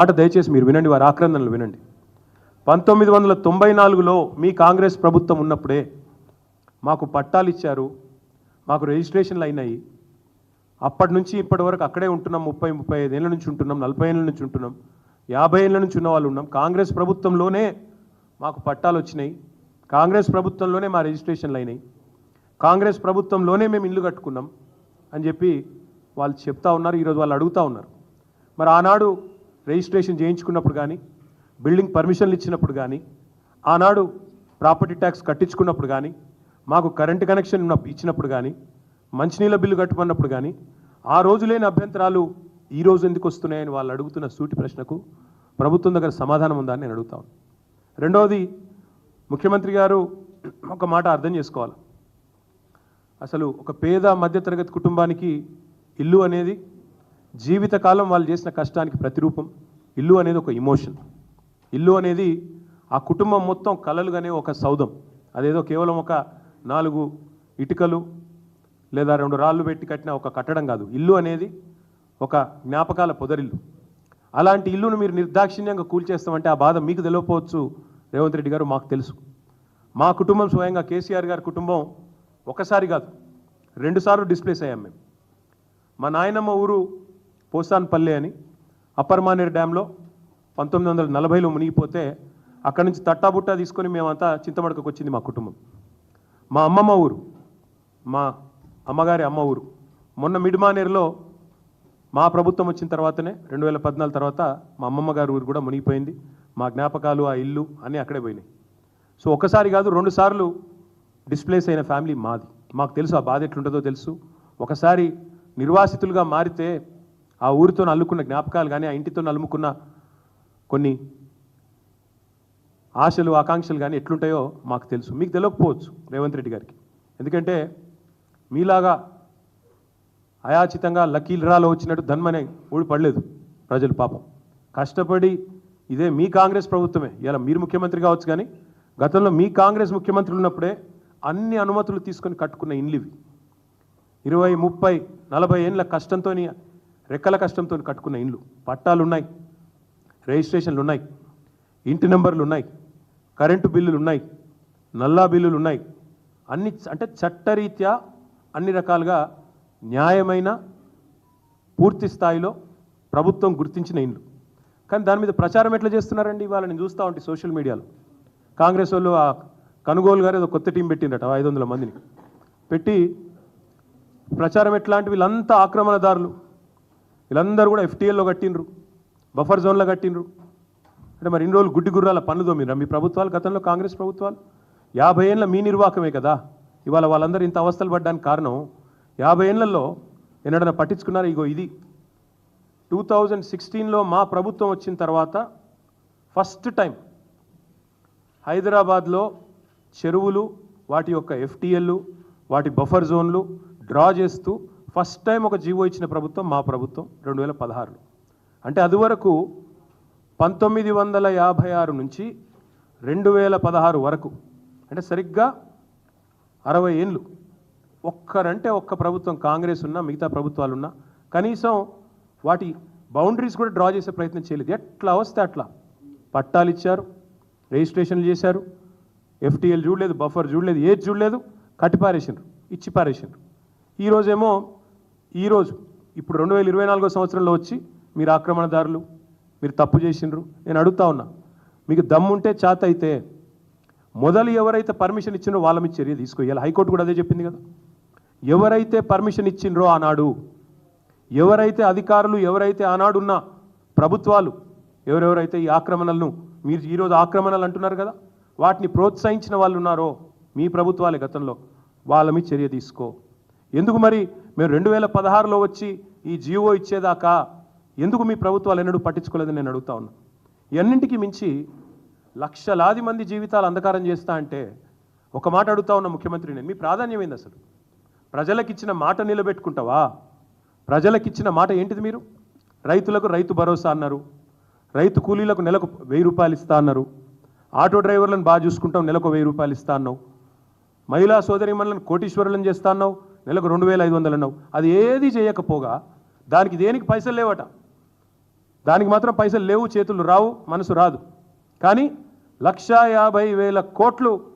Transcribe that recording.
మాట దయచేసి మీరు వినండి వారి ఆక్రందనలు వినండి. పంతొమ్మిది వందల తొంభై నాలుగులో మీ కాంగ్రెస్ ప్రభుత్వం ఉన్నప్పుడే మాకు పట్టాలు ఇచ్చారు మాకు రిజిస్ట్రేషన్లు అయినాయి. అప్పటి నుంచి ఇప్పటి వరకు అక్కడే ఉంటున్నాం ముప్పై ముప్పై ఐదు ఏళ్ళ నుంచి ఉంటున్నాం నలభై ఏళ్ళ నుంచి ఉంటున్నాం యాభై ఏళ్ళ నుంచి ఉన్న వాళ్ళు ఉన్నాం. కాంగ్రెస్ ప్రభుత్వంలోనే మాకు పట్టాలు వచ్చినాయి కాంగ్రెస్ ప్రభుత్వంలోనే మా రిజిస్ట్రేషన్లు అయినాయి కాంగ్రెస్ ప్రభుత్వంలోనే మేము ఇల్లు కట్టుకున్నాం అని చెప్పి వాళ్ళు చెప్తా ఉన్నారు ఈరోజు వాళ్ళు అడుగుతూ ఉన్నారు. మరి ఆనాడు రిజిస్ట్రేషన్ చేయించుకున్నప్పుడు కానీ బిల్డింగ్ పర్మిషన్లు ఇచ్చినప్పుడు కానీ ఆనాడు ప్రాపర్టీ ట్యాక్స్ కట్టించుకున్నప్పుడు కానీ మాకు కరెంటు కనెక్షన్ ఇచ్చినప్పుడు కానీ మంచినీళ్ళ బిల్లు కట్టుకున్నప్పుడు కానీ ఆ రోజు లేని అభ్యంతరాలు ఈ రోజు ఎందుకు వస్తున్నాయని వాళ్ళు అడుగుతున్న సూటి ప్రశ్నకు ప్రభుత్వం దగ్గర సమాధానం ఉందా అని నేను అడుగుతాను రెండవది ముఖ్యమంత్రి గారు ఒక మాట అర్థం చేసుకోవాలి. అసలు ఒక పేద మధ్యతరగతి కుటుంబానికి ఇల్లు అనేది జీవితకాలం వాళ్ళు చేసిన కష్టానికి ప్రతిరూపం. ఇల్లు అనేది ఒక ఇమోషన్ ఇల్లు అనేది ఆ కుటుంబం మొత్తం కలలుగానే ఒక సౌధం. అదేదో కేవలం ఒక నాలుగు ఇటుకలు లేదా రెండు రాళ్ళు పెట్టి కట్టిన ఒక కట్టడం కాదు. ఇల్లు అనేది ఒక జ్ఞాపకాల పొదరిల్లు. అలాంటి ఇల్లును మీరు నిర్దాక్షిణ్యంగా కూల్చేస్తామంటే ఆ బాధ మీకు తెలియకపోవచ్చు రేవంత్ రెడ్డి గారు మాకు తెలుసు. మా కుటుంబం స్వయంగా కేసీఆర్ గారి కుటుంబం ఒకసారి కాదు రెండుసార్లు డిస్ప్లేస్ అయ్యాం మేము. మా నాయనమ్మ ఊరు పోసాన్పల్లె అని అప్పర్ మానేరు డ్యాంలో పంతొమ్మిది వందల నలభైలో మునిగిపోతే అక్కడి నుంచి తట్టాబుట్టా తీసుకొని మేమంతా చింతమడకకు వచ్చింది మా కుటుంబం. మా అమ్మమ్మ ఊరు మా అమ్మగారి అమ్మ ఊరు. మొన్న మిడిమానేరులో మా ప్రభుత్వం వచ్చిన తర్వాతనే రెండు వేల పద్నాలుగు తర్వాత మా అమ్మమ్మ గారి ఊరు కూడా మునిగిపోయింది. మా జ్ఞాపకాలు ఆ ఇల్లు అన్నీ అక్కడే పోయినాయి. సో ఒకసారి కాదు రెండు సార్లు డిస్ప్లేస్ అయిన ఫ్యామిలీ మాది. మాకు తెలుసు ఆ బాధ ఎట్లుంటుందో తెలుసు. ఒకసారి నిర్వాసితులుగా మారితే ఆ ఊరితో అల్లుకున్న జ్ఞాపకాలు కానీ ఆ ఇంటితో అల్లుకున్న కొన్ని ఆశలు ఆకాంక్షలు కానీ ఎట్లుంటాయో మాకు తెలుసు. మీకు తెలియకపోవచ్చు రేవంత్ రెడ్డి గారికి. ఎందుకంటే మీలాగా అయాచితంగా లకీల్ వచ్చినట్టు ధన్మనే ఊడిపడలేదు ప్రజలు పాపం. కష్టపడి ఇదే మీ కాంగ్రెస్ ప్రభుత్వమే. ఇలా మీరు ముఖ్యమంత్రి కావచ్చు కానీ గతంలో మీ కాంగ్రెస్ ముఖ్యమంత్రి ఉన్నప్పుడే అన్ని అనుమతులు తీసుకొని కట్టుకున్న ఇండ్లు ఇవి. ఇరవై ముప్పై నలభై ఏళ్ళ కష్టంతో రెక్కల కష్టంతో కట్టుకున్న ఇండ్లు పట్టాలు ఉన్నాయి రిజిస్ట్రేషన్లు ఉన్నాయి ఇంటి నెంబర్లు ఉన్నాయి కరెంటు బిల్లులు ఉన్నాయి నల్లా బిల్లులు ఉన్నాయి అన్ని అంటే చట్టరీత్యా అన్ని రకాలుగా న్యాయమైన పూర్తి స్థాయిలో ప్రభుత్వం గుర్తించిన ఇండ్లు. కానీ దాని మీద ప్రచారం ఎట్లా చేస్తున్నారండి? ఇవాళ నేను చూస్తూ ఉంటే సోషల్ మీడియాలో. కాంగ్రెస్ వాళ్ళు ఆ కనుగోలు గారు ఏదో కొత్త టీం పెట్టిండట ఐదు వందల మందిని. పెట్టి ప్రచారం ఎట్లాంటి వీళ్ళంతా ఆక్రమణదారులు. వీళ్ళందరూ కూడా ఎఫ్టీఎల్లో కట్టినరు బఫర్ జోన్లో కట్టిండ్రు. అంటే మరి ఇన్ని రోజులు గుడ్డి గుర్రాల పనులు తోమిరా మీ ప్రభుత్వాలు గతంలో కాంగ్రెస్ ప్రభుత్వాలు? యాభై ఏళ్ళ మీ నిర్వాహకమే కదా? ఇవాళ వాళ్ళందరూ ఇంత అవస్థలు పడ్డానికి కారణం యాభై ఏళ్ళలో ఎన్నడన్నా పట్టించుకున్నారు? ఇగో ఇది. టూ థౌజండ్ సిక్స్టీన్లో మా ప్రభుత్వం వచ్చిన తర్వాత ఫస్ట్ టైం హైదరాబాద్లో చెరువులు వాటి యొక్క ఎఫ్టీఎల్లు వాటి బఫర్ జోన్లు డ్రా చేస్తూ ఫస్ట్ టైం ఒక జీవో ఇచ్చిన ప్రభుత్వం మా ప్రభుత్వం రెండు వేల పదహారులో. అంటే అది వరకు పంతొమ్మిది వందల యాభై ఆరు నుంచి రెండు వేల పదహారు వరకు అంటే సరిగ్గా అరవై ఏళ్ళు ఒక్కరంటే ఒక్క ప్రభుత్వం కాంగ్రెస్ ఉన్నా మిగతా ప్రభుత్వాలు ఉన్నా కనీసం వాటి బౌండరీస్ కూడా డ్రా చేసే ప్రయత్నం చేయలేదు. ఎట్లా వస్తే అట్లా. పట్టాలు ఇచ్చారు రిజిస్ట్రేషన్లు చేశారు ఎఫ్టీఎల్ చూడలేదు బఫర్ చూడలేదు ఏది చూడలేదు కట్టిపారేసినారు ఇచ్చి ఈరోజేమో ఈరోజు ఇప్పుడు రెండు వేల ఇరవై నాలుగో సంవత్సరంలో వచ్చి మీరు ఆక్రమణదారులు మీరు తప్పు చేసిండ్రు. నేను అడుగుతా ఉన్నా మీకు దమ్ముంటే చేత అయితే మొదలు ఎవరైతే పర్మిషన్ ఇచ్చిండ్రో వాళ్ళ మీద చర్య తీసుకోవాలి హైకోర్టు కూడా అదే చెప్పింది కదా. ఎవరైతే పర్మిషన్ ఇచ్చిండ్రో ఆనాడు ఎవరైతే అధికారులు ఎవరైతే ఆనాడున్న ప్రభుత్వాలు ఎవరెవరైతే ఈ ఆక్రమణలను మీరు ఈరోజు ఆక్రమణలు అంటున్నారు కదా వాటిని ప్రోత్సహించిన వాళ్ళు ఉన్నారో మీ ప్రభుత్వాలే గతంలో వాళ్ళ మీద చర్య తీసుకో. ఎందుకు మరి మేము రెండు వేల పదహారులో వచ్చి ఈ జీవో ఇచ్చేదాకా ఎందుకు మీ ప్రభుత్వాలు ఎన్నడూ పట్టించుకోలేదని నేను అడుగుతా ఉన్నా. ఇవన్నింటికి మించి లక్షలాది మంది జీవితాలు అంధకారం చేస్తా అంటే ఒక మాట అడుగుతా ఉన్న ముఖ్యమంత్రి నేను. మీ ప్రాధాన్యం ఏంది అసలు? ప్రజలకిచ్చిన మాట నిలబెట్టుకుంటావా? ప్రజలకిచ్చిన మాట ఏంటిది మీరు? రైతులకు రైతు భరోసా అన్నారు. రైతు కూలీలకు నెలకు వెయ్యి రూపాయలు ఇస్తా అన్నారు. ఆటో డ్రైవర్లను బాగా చూసుకుంటాం నెలకు వెయ్యి రూపాయలు ఇస్తా అన్నావు. మహిళా సోదరిమణులను కోటీశ్వరులను చేస్తా అన్నావు. నెలకు రెండు వేల ఐదు వందలు అన్నావు. అది ఏది చేయకపోగా దానికి దేనికి పైసలు లేవట? దానికి మాత్రం పైసలు లేవు చేతులు రావు మనసు రాదు. కానీ లక్షా యాభై వేల కోట్లు